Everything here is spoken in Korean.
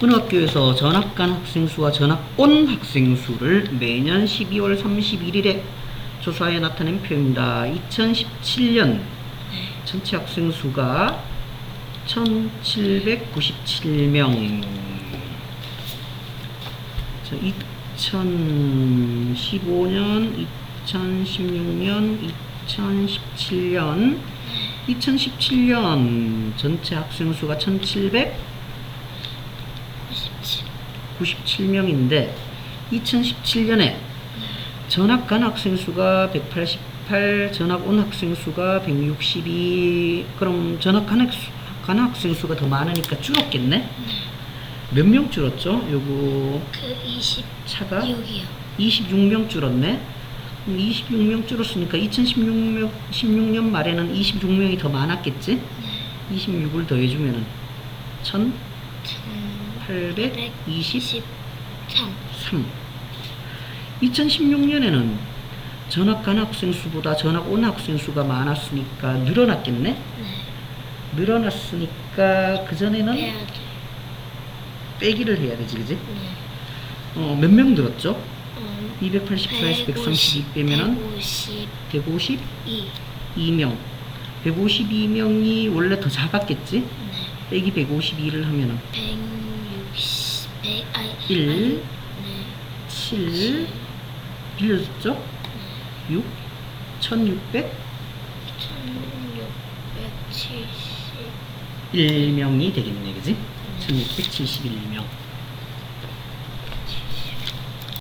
어느 학교에서 전학 간 학생 수와 전학 온 학생 수를 매년 12월 31일에 조사해 나타낸 표입니다. 2017년 전체 학생 수가 1797명. 자, 2015년, 2016년, 2017년, 2017년 전체 학생 수가 1700 97. 97명인데 2017년에 전학 간 학생 수가 188, 전학 온 학생 수가 162. 그럼 전학 간, 학, 간 학생 수가 더 많으니까 줄었겠네? 몇 명 줄었죠? 요거 그 20. 차가 6이요. 26명 줄었네. 26명 줄었으니까 2016년 16년 말에는 26명이 더 많았겠지? 26을 더해주면은 1823. 3. 2016년에는 전학 간 학생 수보다 전학 온 학생 수가 많았으니까 늘어났겠네? 네. 늘어났으니까 그전에는 빼야 돼. 빼기를 해야 되지, 그지? 네. 어, 몇명 늘었죠? 어, 284에서 132 빼면은 152. 152명. 152명이 원래 더 작았겠지? 네. 빼기 152를 하면은 160. 100. 아니. 1, 아니, 네. 7, 빌려줬죠? 6, 1600, 1670. 1명이 되겠네, 그지? 1671명.